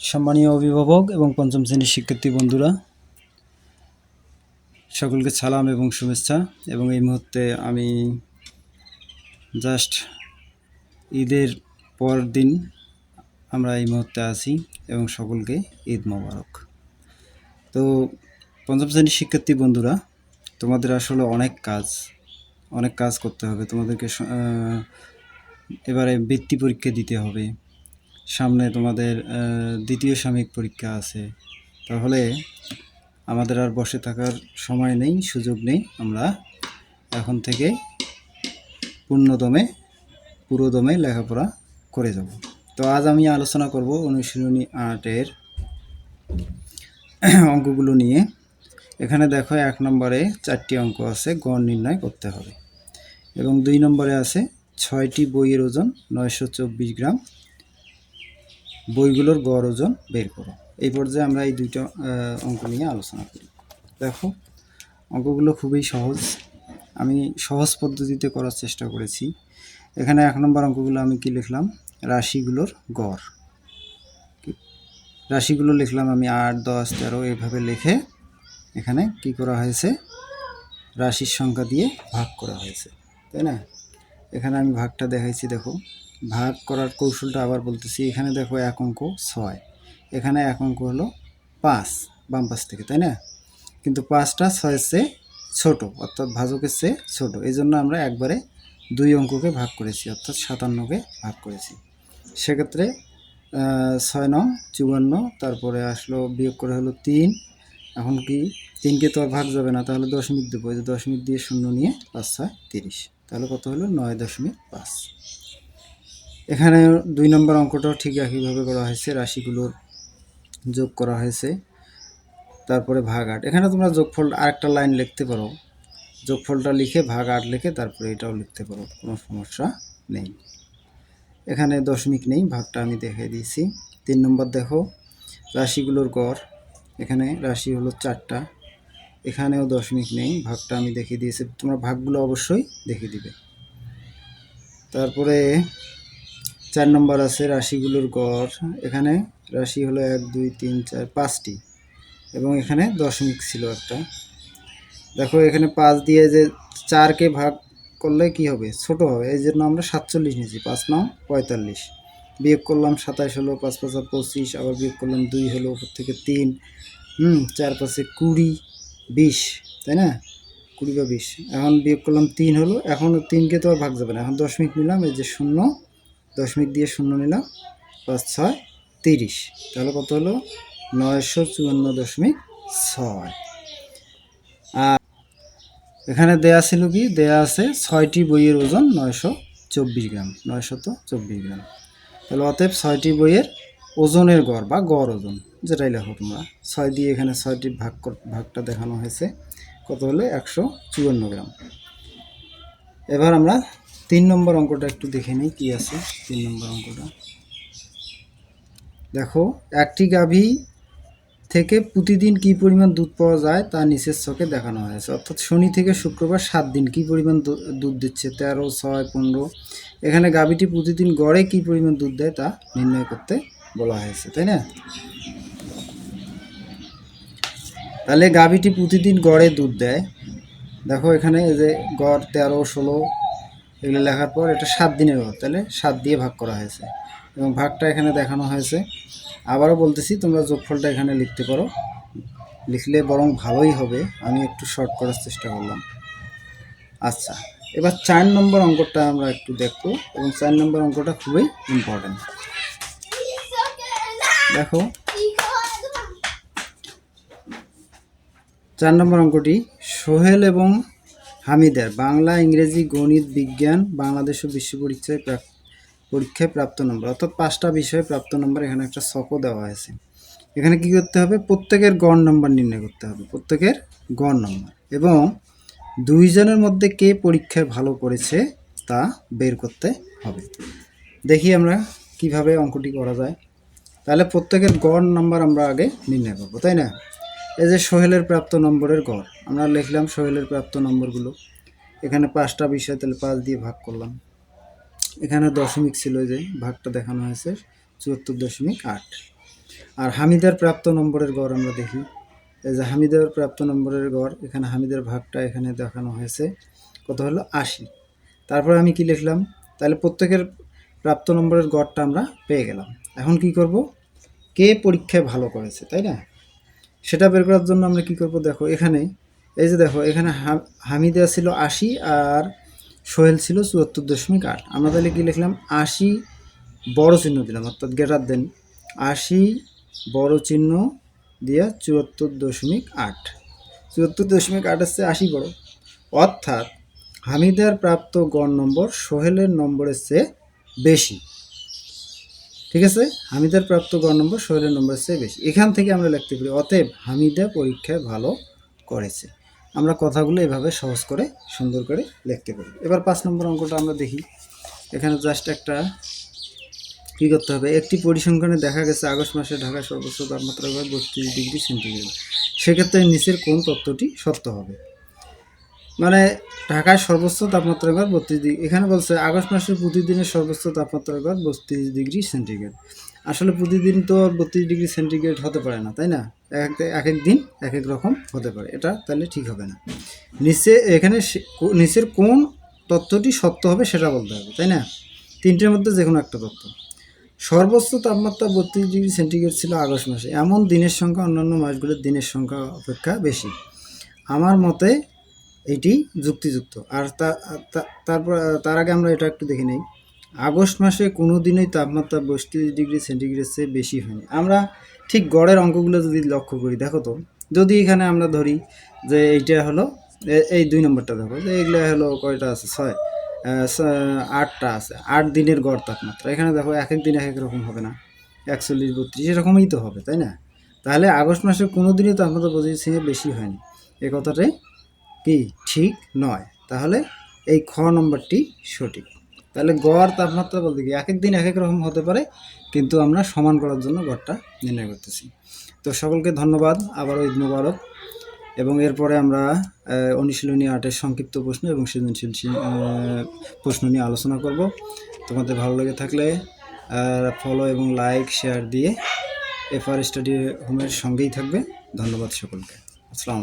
সম্মানীয় অভিভাবক এবং পঞ্চম শ্রেণির শিক্ষার্থী বন্ধুরা, সকলকে সালাম এবং শুভেচ্ছা। এবং এই মুহূর্তে আমি জাস্ট ঈদের পর দিন আমরা এই মুহূর্তে আছি এবং সকলকে ঈদ মোবারক। তো পঞ্চম শ্রেণির শিক্ষার্থী বন্ধুরা, তোমাদের আসলে অনেক কাজ অনেক কাজ করতে হবে। তোমাদেরকে এবারে বৃত্তি পরীক্ষা দিতে হবে। সামনে তোমাদের দ্বিতীয় সাময়িক পরীক্ষা আছে। তাহলে আমাদের আর বসে থাকার সময় নেই, সুযোগ নেই। আমরা এখন থেকে পূর্ণদমে, পুরোদমে লেখাপড়া করে যাব। তো আজ আমি আলোচনা করব অনুশীলনী আটের অঙ্কগুলো নিয়ে। এখানে দেখো এক নম্বরে চারটি অঙ্ক আছে, গড় নির্ণয় করতে হবে। এবং দুই নম্বরে আছে ছয়টি বইয়ের ওজন নয়শো চব্বিশ গ্রাম বইগুলোর গড় ওজন বের করো। এই পর্যায়ে আমরা এই দুইটা অঙ্ক নিয়ে আলোচনা করি। দেখো, অঙ্কগুলো খুবই সহজ। আমি সহজ পদ্ধতিতে করার চেষ্টা করেছি। এখানে এক নম্বর অঙ্কগুলো আমি কি লিখলাম? রাশিগুলোর গড়। রাশিগুলো লিখলাম আমি আট, দশ, তেরো, এইভাবে লিখে এখানে কি করা হয়েছে? রাশির সংখ্যা দিয়ে ভাগ করা হয়েছে। তাই না? এখানে আমি ভাগটা দেখাইছি, দেখো। ভাগ করার কৌশলটা আবার বলতেছি, এখানে দেখো এক অঙ্ক ছয়, এখানে এক অঙ্ক হলো পাঁচ, বাম পাশ থেকে, তাই না? কিন্তু পাঁচটা ছয়ের চেয়ে ছোটো, অর্থাৎ ভাজকের চেয়ে ছোটো এই জন্য আমরা একবারে দুই অঙ্ককে ভাগ করেছি, অর্থাৎ সাতান্নকে ভাগ করেছি। সেক্ষেত্রে ছয় নং, চুয়ান্ন, তারপরে আসলো, বিয়োগ করে হলো তিন, এখন কি তিনকে তো আর ভাগ যাবে না, তাহলে দশমিক দেবো দশমিক দিয়ে শূন্য নিয়ে পাঁচ, ছয়, তিরিশ, তাহলে কত হলো? নয় দশমিক পাঁচ। এখানে দুই নম্বর অঙ্কটাও ঠিক একইভাবে করা হয়েছে, রাশিগুলোর যোগ করা হয়েছে, তারপরে ভাগ আট। এখানে তোমরা যোগফল আরেকটা লাইন লিখতে পারো। যোগফলটা লিখে ভাগ আট লিখে তারপরে এটাও লিখতে পারো, কোনো সমস্যা নেই। এখানে দশমিক নেই, ভাগটা আমি দেখিয়ে দিয়েছি। তিন নম্বর দেখো, রাশিগুলোর গড়, এখানে রাশি হলো চারটা, এখানেও দশমিক নেই, ভাগটা আমি দেখিয়ে দিয়েছি। তোমরা ভাগগুলো অবশ্যই দেখিয়ে দিবে। তারপরে চার নম্বর আছে রাশিগুলোর গড়। এখানে রাশি হলো এক, দুই, তিন, চার, পাঁচটি। এবং এখানে দশমিক ছিল একটা। দেখো, এখানে পাঁচ দিয়ে যে চারকে ভাগ করলে কি হবে? ছোট হবে। এই জন্য আমরা সাতচল্লিশ নিয়েছি। পাঁচ নাম পঁয়তাল্লিশ। বিয়োগ করলাম সাতাশ হলো পাঁচ পাঁচা পঁচিশ, আবার বিয়োগ করলাম দুই হলো উপর থেকে তিন। হুম, চার পাঁচে কুড়ি, বিশ, তাই না? কুড়ি বা বিশ। এখন বিয়োগ করলাম তিন হলো এখন তিনকে তো আর ভাগ যাবে না। এখন দশমিক নিলাম, এই যে শূন্য দশমিক দিয়ে শূন্য নিলাম, পাঁচ, ছয়, তিরিশ। তাহলে কত হলো? নয়শো চুয়ান্ন দশমিক ছয়। আর এখানে দেয়া ছিল কি? দেয়া আছে ছয়টি বইয়ের ওজন নয়শো চব্বিশ গ্রাম। নয়শত চব্বিশ গ্রাম। তাহলে অতএব ছয়টি বইয়ের ওজনের গড় বা গড় ওজন, যেটাই লেখো তোমরা। ছয় দিয়ে এখানে ছয়টি ভাগ ভাগটা দেখানো হয়েছে। কত হলো? একশো চুয়ান্ন গ্রাম। এবার আমরা তিন নম্বর অঙ্কটা একটু দেখে নিই, কী আছে? তিন নম্বর অঙ্কটা। দেখো, একটি গাভী থেকে প্রতিদিন কি পরিমাণ দুধ পাওয়া যায় তা নিচের ছকে দেখানো হয়েছে। অর্থাৎ শনি থেকে শুক্রবার সাত দিন কি পরিমাণ দুধ দিচ্ছে? তেরো, ছয়, পনেরো। এখানে গাভীটি প্রতিদিন গড়ে কি পরিমাণ দুধ দেয় তা নির্ণয় করতে বলা হয়েছে, তাই না? তাহলে গাভীটি প্রতিদিন গড়ে দুধ দেয়। দেখো এখানে যে গড় তেরো, ষোলো এগুলো লেখার পর এটা সাত দিনের গড় তাহলে সাত দিয়ে ভাগ করা হয়েছে। এবং ভাগটা এখানে দেখানো হয়েছে। আবারও বলতেছি, তোমরা যোগফলটা এখানে লিখতে পারো। লিখলে বরং ভালোই হবে। আমি একটু শর্ট করার চেষ্টা করলাম। আচ্ছা এবার চার নম্বর অঙ্কটা আমরা একটু দেখব। এবং চার নম্বর অঙ্কটা খুবই ইম্পর্ট্যান্ট দেখো, চার নম্বর অঙ্কটি সোহেল এবং হামিদের, বাংলা, ইংরেজি, গণিত, বিজ্ঞান, বাংলাদেশ ও বিশ্ব পরীক্ষায় পরীক্ষায় প্রাপ্ত নম্বর। অর্থাৎ পাঁচটা বিষয়ে প্রাপ্ত নম্বর এখানে একটা সকও দেওয়া হয়েছে। এখানে কি করতে হবে? প্রত্যেকের গড় নম্বর নির্ণয় করতে হবে। প্রত্যেকের গড় নম্বর। এবং দুইজনের মধ্যে কে পরীক্ষায় ভালো করেছে তা বের করতে হবে। দেখি আমরা কীভাবে অঙ্কটি করা যায়। তাহলে প্রত্যেকের গড় নাম্বার আমরা আগে নির্ণয় করব, তাই না? এই যে সোহেলের প্রাপ্ত নম্বরের গড় আমরা লিখলাম সোহেলের প্রাপ্ত নম্বরগুলো। এখানে পাঁচটা বিষয় তাহলে পাঁচ দিয়ে ভাগ করলাম। এখানে দশমিক ছিল যে, ভাগটা দেখানো হয়েছে, চুয়াত্তর দশমিক আট। আর হামিদার প্রাপ্ত নম্বরের গড় আমরা দেখি। এই যে হামিদার প্রাপ্ত নম্বরের গড় এখানে হামিদের ভাগটা এখানে দেখানো হয়েছে। কত হলো? আশি। তারপর আমি কি লিখলাম? তাহলে প্রত্যেকের প্রাপ্ত নম্বরের গড়টা আমরা পেয়ে গেলাম। এখন কি করব? কে পরীক্ষায় ভালো করেছে, তাই না? সেটা বের করার জন্য আমরা কি করব? দেখো এখানে এই যে দেখো, এখানে হামিদা ছিল আশি আর সোহেল ছিল চুয়াত্তর দশমিক আট। আমরা তাহলে কি লিখলাম? আশি বড় চিহ্ন দিলাম, অর্থাৎ গেটার দেন আশি বড় চিহ্ন দিয়া চুয়াত্তর দশমিক আট। চুয়াত্তর দশমিক আট হচ্ছে আশি বড়। অর্থাৎ হামিদার প্রাপ্ত গড় নম্বর সোহেলের নম্বরের চেয়ে বেশি। ঠিক আছে? হামিদার প্রাপ্ত গড় নম্বর সোহেলের নম্বরের চেয়ে বেশি। এখান থেকে আমরা লিখতে পারি, অতএব হামিদা পরীক্ষায় ভালো করেছে। আমরা কথাগুলো এভাবে সহজ করে, সুন্দর করে লিখতে পারি। এবার পাঁচ নম্বর অঙ্কটা আমরা দেখি। এখানে জাস্ট একটা কী করতে হবে? একটি পরিসংখ্যানে দেখা গেছে আগস্ট মাসে ঢাকার সর্বোচ্চ তাপমাত্রা হয় বত্রিশ ডিগ্রি সেন্টিগ্রেড। সেক্ষেত্রে নিচের কোন তত্ত্বটি সত্য হবে? মানে ঢাকায় সর্বোচ্চ তাপমাত্রা গড় বত্রিশ ডিগ্রি, এখানে বলছে আগস্ট মাসের প্রতিদিনের সর্বোচ্চ তাপমাত্রা গড় বত্রিশ ডিগ্রি সেন্টিগ্রেড। আসলে প্রতিদিন তো বত্রিশ ডিগ্রি সেন্টিগ্রেড হতে পারে না, তাই না? এক এক এক দিন এক এক রকম হতে পারে, এটা তাহলে ঠিক হবে না। নিচে, এখানে নিচের কোন তথ্যটি সত্য হবে সেটা বলতে হবে, তাই না? তিনটের মধ্যে যে কোনো একটা তথ্য। সর্বোচ্চ তাপমাত্রা বত্রিশ ডিগ্রি সেন্টিগ্রেড ছিল আগস্ট মাসে, এমন দিনের সংখ্যা অন্যান্য মাসগুলোর দিনের সংখ্যা অপেক্ষা বেশি। আমার মতে এটি যুক্তিযুক্ত। আর তারপর, তার আগে আমরা এটা একটু দেখে নেই। আগস্ট মাসে কোনো দিনই তাপমাত্রা বত্রিশ ডিগ্রি সেন্টিগ্রেড চেয়ে বেশি হয়নি। আমরা ঠিক গড়ের অঙ্কগুলো যদি লক্ষ্য করি, দেখো তো। যদি এখানে আমরা ধরি যে এইটা হলো এই দুই নম্বরটা দেখো, যে এগুলো হলো কয়টা আছে? ছয়। আটটা আছে। আট দিনের গড় তাপমাত্রা। এখানে দেখো এক এক দিন এক এক রকম হবে না। একচল্লিশ, বত্রিশ, এরকমই তো হবে, তাই না? তাহলে আগস্ট মাসে কোনো দিনই তাপমাত্রা থেকে বেশি হয়নি। এই কথাটাই কি ঠিক নয়। তাহলে এই খ নম্বরটি সঠিক। তাহলে গড় তাপমাত্রা বলতে কি? এক এক দিন এক এক রকম হতে পারে, কিন্তু আমরা সমান করার জন্য গড়টা নির্ণয় করতেছি। তো সকলকে ধন্যবাদ, আবারও ঈদ মোবারক। এবং এরপরে আমরা অনুশীলনী আটের সংক্ষিপ্ত প্রশ্ন এবং সৃজনশীল প্রশ্ন নিয়ে আলোচনা করব। তোমাদের ভালো লেগে থাকলে ফলো এবং লাইক শেয়ার দিয়ে এফআর স্টাডি হোমের সঙ্গেই থাকবে। ধন্যবাদ সকলকে। আসসালামু